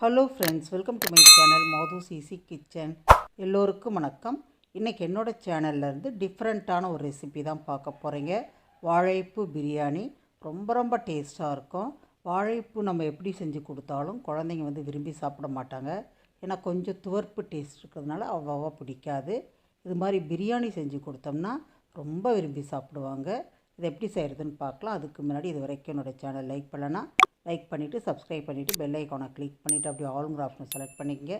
Hello friends welcome to my channel Mathu easy kitchen எல்லோருக்கும் வணக்கம். இன்றைக்கி என்னோடய சேனல்ல இருந்து டிஃப்ரெண்ட்டான ஒரு ரெசிபி தான் பார்க்க போகிறீங்க வாழைப்பூ பிரியாணி ரொம்ப ரொம்ப டேஸ்ட்டாக இருக்கும். வாழைப்பூ நம்ம எப்படி செஞ்சு கொடுத்தாலும் குழந்தைங்க வந்து விரும்பி சாப்பிட மாட்டாங்க. ஏன்னா கொஞ்சம் துவர்ப்பு டேஸ்ட் இருக்கிறதுனால அவ்வளோவா பிடிக்காது. இது மாதிரி பிரியாணி செஞ்சு கொடுத்தோம்னா ரொம்ப விரும்பி சாப்பிடுவாங்க. இதை எப்படி செய்கிறதுன்னு பார்க்கலாம். அதுக்கு முன்னாடி இது வரைக்கும் என்னோடய சேனல் லைக் பண்ணலன்னா லைக் பண்ணிவிட்டு சப்ஸ்கிரைப் பண்ணிவிட்டு பெல் ஐக்கானை கிளிக் பண்ணிவிட்டு அப்படியே ஆளுங்கிற ஆப்ஷனை செலக்ட் பண்ணிக்கங்க.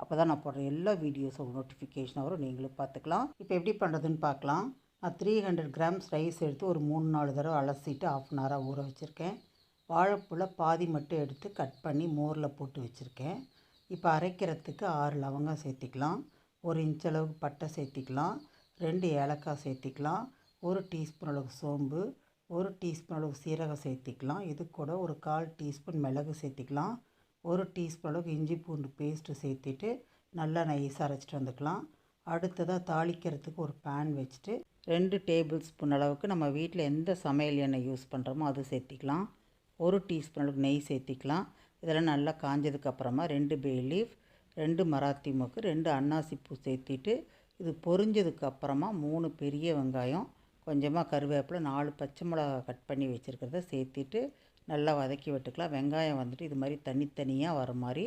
அப்போ தான் நான் போடுற எல்லா வீடியோஸும் நோட்டிஃபிகேஷன் வரும். நீங்களும் பார்த்துக்கலாம். இப்போ எப்படி பண்ணுறதுன்னு பார்க்கலாம். நான் த்ரீ ஹண்ட்ரட் கிராம்ஸ் ரைஸ் எடுத்து ஒரு மூணு நாலு தடவை அலசிட்டு ஆஃப் அன் ஹவராக ஊற வச்சுருக்கேன். வாழைப்பூல பாதி மட்டும் எடுத்து கட் பண்ணி மோரில் போட்டு வச்சுருக்கேன். இப்போ அரைக்கிறதுக்கு ஆறு லவங்கம் சேர்த்திக்கலாம். ஒரு இன்ச் அளவுக்கு பட்டை சேர்த்திக்கலாம். ரெண்டு ஏலக்காய் சேர்த்திக்கலாம். ஒரு டீஸ்பூன் அளவுக்கு சோம்பு. ஒரு டீஸ்பூன் அளவுக்கு சீரகம் சேர்த்திக்கலாம். இது கூட ஒரு கால் டீஸ்பூன் மிளகு சேர்த்திக்கலாம். ஒரு டீஸ்பூன் அளவுக்கு இஞ்சி பூண்டு பேஸ்ட்டு சேர்த்திட்டு நல்லா நைஸாக அரைச்சிட்டு வந்துக்கலாம். அடுத்ததாக தாளிக்கிறதுக்கு ஒரு பேன் வச்சுட்டு ரெண்டு டேபிள் ஸ்பூன் அளவுக்கு நம்ம வீட்டில் எந்த சமையல் எண்ணெய் யூஸ் பண்ணுறோமோ அது சேர்த்திக்கலாம். ஒரு டீஸ்பூன் அளவுக்கு நெய் சேர்த்திக்கலாம். இதெல்லாம் நல்லா காஞ்சதுக்கப்புறமா ரெண்டு பே லீஃப் ரெண்டு மராத்தி மொக்கு ரெண்டு அன்னாசிப்பூ சேர்த்திட்டு இது பொரிஞ்சதுக்கப்புறமா மூணு பெரிய வெங்காயம் கொஞ்சமாக கருவேப்பிலை நாலு பச்சை மிளகா கட் பண்ணி வச்சுருக்கிறத சேர்த்துட்டு நல்லா வதக்கி விட்டுக்கலாம். வெங்காயம் வந்துட்டு இது மாதிரி தனித்தனியாக வர மாதிரி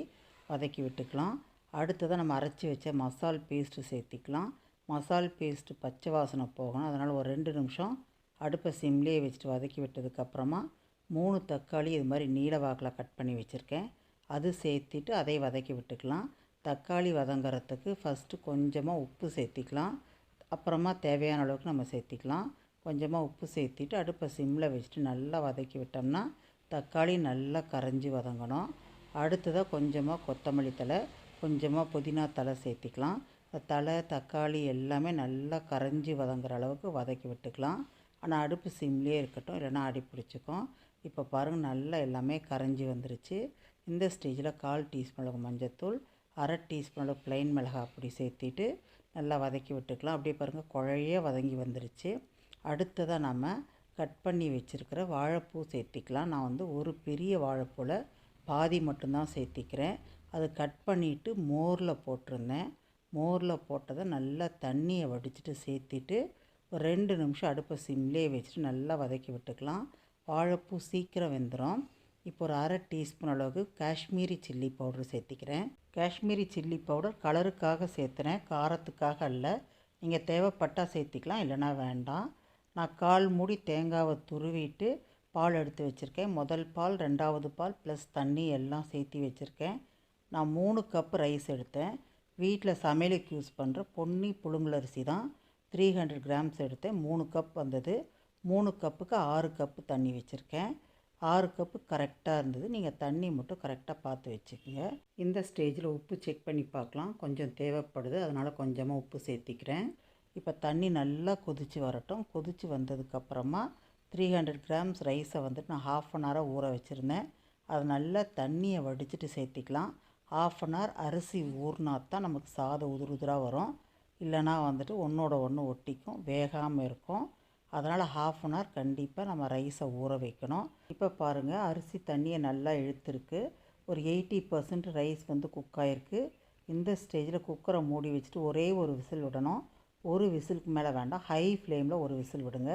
வதக்கி விட்டுக்கலாம். அடுத்ததாக நம்ம அரைச்சி வச்ச மசால் பேஸ்ட்டு சேர்த்திக்கலாம். மசால் பேஸ்ட்டு பச்சை வாசனை போகணும். அதனால் ஒரு ரெண்டு நிமிஷம் அடுப்பை சிம்லேயே வச்சுட்டு வதக்கி விட்டதுக்கப்புறமா மூணு தக்காளி இது மாதிரி நீல வாக்கில் கட் பண்ணி வச்சுருக்கேன். அது சேர்த்திட்டு அதை வதக்கி விட்டுக்கலாம். தக்காளி வதங்குறதுக்கு ஃபஸ்ட்டு கொஞ்சமாக உப்பு சேர்த்திக்கலாம். அப்புறமா தேவையான அளவுக்கு நம்ம சேர்த்திக்கலாம். கொஞ்சமாக உப்பு சேர்த்திட்டு அடுப்பை சிம்மில் வச்சுட்டு நல்லா வதக்கி விட்டோம்னா தக்காளி நல்லா கரைஞ்சி வதங்கணும். அடுத்ததாக கொஞ்சமாக கொத்தமல்லி தலை கொஞ்சமாக புதினா தலை சேர்த்திக்கலாம். தலை தக்காளி எல்லாமே நல்லா கரைஞ்சி வதங்குற அளவுக்கு வதக்கி விட்டுக்கலாம். ஆனால் அடுப்பு சிம்லேயே இருக்கட்டும் இல்லைன்னா அடி பிடிச்சிக்கும். இப்போ பாருங்கள் நல்லா எல்லாமே கரைஞ்சி வந்துருச்சு. இந்த ஸ்டேஜில் கால் டீஸ்பூன் அளவுக்கு மஞ்சத்தூள் அரை டீஸ்பூன் பிளைன் ப்ளைன் மிளகாய் அப்படி சேர்த்திட்டு நல்லா வதக்கி விட்டுக்கலாம். அப்படியே பாருங்கள் குழைய வதங்கி வந்துருச்சு. அடுத்ததாக நம்ம கட் பண்ணி வச்சுருக்கிற வாழைப்பூ சேர்த்திக்கலாம். நான் வந்து ஒரு பெரிய வாழைப்பூவில் பாதி மட்டும்தான் சேர்த்திக்கிறேன். அது கட் பண்ணிவிட்டு மோரில் போட்டிருந்தேன். மோரில் போட்டதை நல்லா தண்ணியை வடிச்சிட்டு சேர்த்திட்டு ஒரு ரெண்டு நிமிஷம் அடுப்பை சிம்லேயே வச்சுட்டு நல்லா வதக்கி விட்டுக்கலாம். வாழைப்பூ சீக்கிரம் வெந்துடும் இப்போ ஒரு அரை டீஸ்பூன் அளவுக்கு காஷ்மீரி சில்லி பவுடர் சேர்த்திக்கிறேன். காஷ்மீரி சில்லி பவுடர் கலருக்காக சேர்த்துறேன் காரத்துக்காக அல்ல. நீங்கள் தேவைப்பட்டால் சேர்த்திக்கலாம் இல்லைனா வேண்டாம். நான் கால் மூடி தேங்காவை துருவிட்டு பால் எடுத்து வச்சுருக்கேன். முதல் பால் ரெண்டாவது பால் ப்ளஸ் தண்ணி எல்லாம் சேர்த்தி வச்சுருக்கேன். நான் மூணு கப் ரைஸ் எடுத்தேன். வீட்டில் சமையலுக்கு யூஸ் பண்ணுற பொன்னி புழுங்கலரிசி தான். த்ரீ ஹண்ட்ரட் கிராம்ஸ் எடுத்தேன். மூணு கப் வந்தது. மூணு கப்புக்கு ஆறு கப்பு தண்ணி வச்சுருக்கேன். ஆறு கப்பு கரெக்டாக இருந்தது. நீங்கள் தண்ணி மட்டும் கரெக்டாக பார்த்து வச்சுக்கோங்க. இந்த ஸ்டேஜில் உப்பு செக் பண்ணி பார்க்கலாம். கொஞ்சம் தேவைப்படுது. அதனால் கொஞ்சமாக உப்பு சேர்த்திக்கிறேன். இப்போ தண்ணி நல்லா கொதித்து வரட்டும். கொதித்து வந்ததுக்கப்புறமா த்ரீ ஹண்ட்ரட் கிராம்ஸ் ரைஸை வந்துட்டு நான் ஹாஃப் அன் ஹவராக ஊற வச்சுருந்தேன். அது நல்லா தண்ணியை வடிச்சிட்டு சேர்த்திக்கலாம். ஹாஃப் அன் ஹவர் அரிசி ஊறினா தான் நமக்கு சாதம் உதிர் உதிராக வரும். இல்லைனா வந்துட்டு ஒன்றோட ஒன்று ஒட்டிக்கும். வேகாமல் இருக்கும். அதனால் ஹாஃப் அன் ஹவர் கண்டிப்பாக நம்ம ரைஸை ஊற வைக்கணும். இப்போ பாருங்கள் அரிசி தண்ணியை நல்லா இழுத்துருக்கு. ஒரு எயிட்டி பர்சன்ட் ரைஸ் வந்து குக் ஆகிருக்கு இந்த ஸ்டேஜில் குக்கரை மூடி வச்சுட்டு ஒரே ஒரு விசில் விடணும். ஒரு விசிலுக்கு மேலே வேண்டாம் ஹை ஃப்ளேமில் ஒரு விசில் விடுங்க.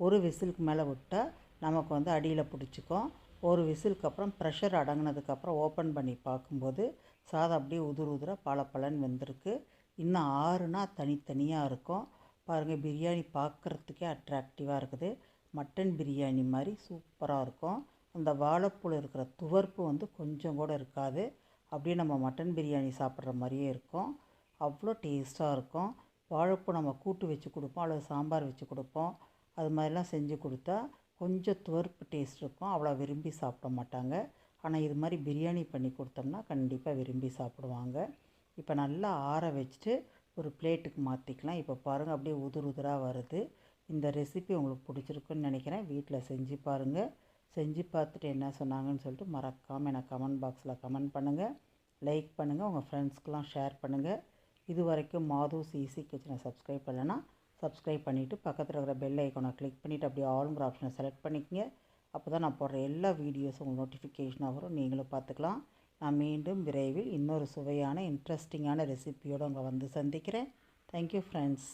ஒரு விசிலுக்கு மேலே விட்டால் நமக்கு வந்து அடியில் பிடிச்சிக்கும். ஒரு விசிலுக்கு அப்புறம் ப்ரெஷர் அடங்கினதுக்கப்புறம் ஓப்பன் பண்ணி பார்க்கும்போது சாதம் அப்படியே உதிர் உதிராக பல பலன் வந்திருக்கு. இன்னும் ஆறுனா தனித்தனியாக இருக்கும். பாருங்கள் பிரியாணி பார்க்குறதுக்கே அட்ராக்டிவாக இருக்குது. மட்டன் பிரியாணி மாதிரி சூப்பராக இருக்கும். அந்த வாழைப்பூவில் இருக்கிற துவர்ப்பு வந்து கொஞ்சம் கூட இருக்காது. அப்படியே நம்ம மட்டன் பிரியாணி சாப்பிட்ற மாதிரியே இருக்கும். அவ்வளோ டேஸ்ட்டாக இருக்கும். வாழைப்பூ நம்ம கூட்டு வச்சு கொடுப்போம் அல்லது சாம்பார் வச்சு கொடுப்போம். அது மாதிரிலாம் செஞ்சு கொடுத்தா கொஞ்சம் துவர்ப்பு டேஸ்ட் இருக்கும். அவ்வளோ விரும்பி சாப்பிட மாட்டாங்க. ஆனால் இது மாதிரி பிரியாணி பண்ணி கொடுத்தோம்னா கண்டிப்பாக விரும்பி சாப்பிடுவாங்க. இப்போ நல்லா ஆற வச்சுட்டு ஒரு பிளேட்டுக்கு மாற்றிக்கலாம் இப்போ பாருங்கள் அப்படியே உதிர் உதிராக வருது. இந்த ரெசிபி உங்களுக்கு பிடிச்சிருக்குன்னு நினைக்கிறேன். வீட்டில் செஞ்சு பாருங்கள் செஞ்சு பார்த்துட்டு என்ன சொன்னாங்கன்னு சொல்லிட்டு மறக்காமல் எனக்கு கமெண்ட் பாக்ஸில் கமெண்ட் பண்ணுங்கள் லைக் பண்ணுங்கள் உங்கள் ஃப்ரெண்ட்ஸ்க்கெலாம் ஷேர் பண்ணுங்கள் இது வரைக்கும் மாதூஸ் ஈஸி கிச்சனை சப்ஸ்கிரைப் பண்ணலைன்னா சப்ஸ்கிரைப் பண்ணிவிட்டு பக்கத்தில் இருக்கிற பெல் ஐக்கானை கிளிக் பண்ணிவிட்டு அப்படியே ஆளுங்கிற ஆப்ஷனை செலக்ட் பண்ணிக்கங்க. அப்போ தான் நான் போடுற எல்லா வீடியோஸும் உங்களுக்கு நோட்டிஃபிகேஷனாக வரும். நீங்களும் பார்த்துக்கலாம். நான் மீண்டும் விரைவில் இன்னொரு சுவையான இன்ட்ரெஸ்டிங்கான ரெசிபியோடு அங்கே வந்து சந்திக்கிறேன். Thank you friends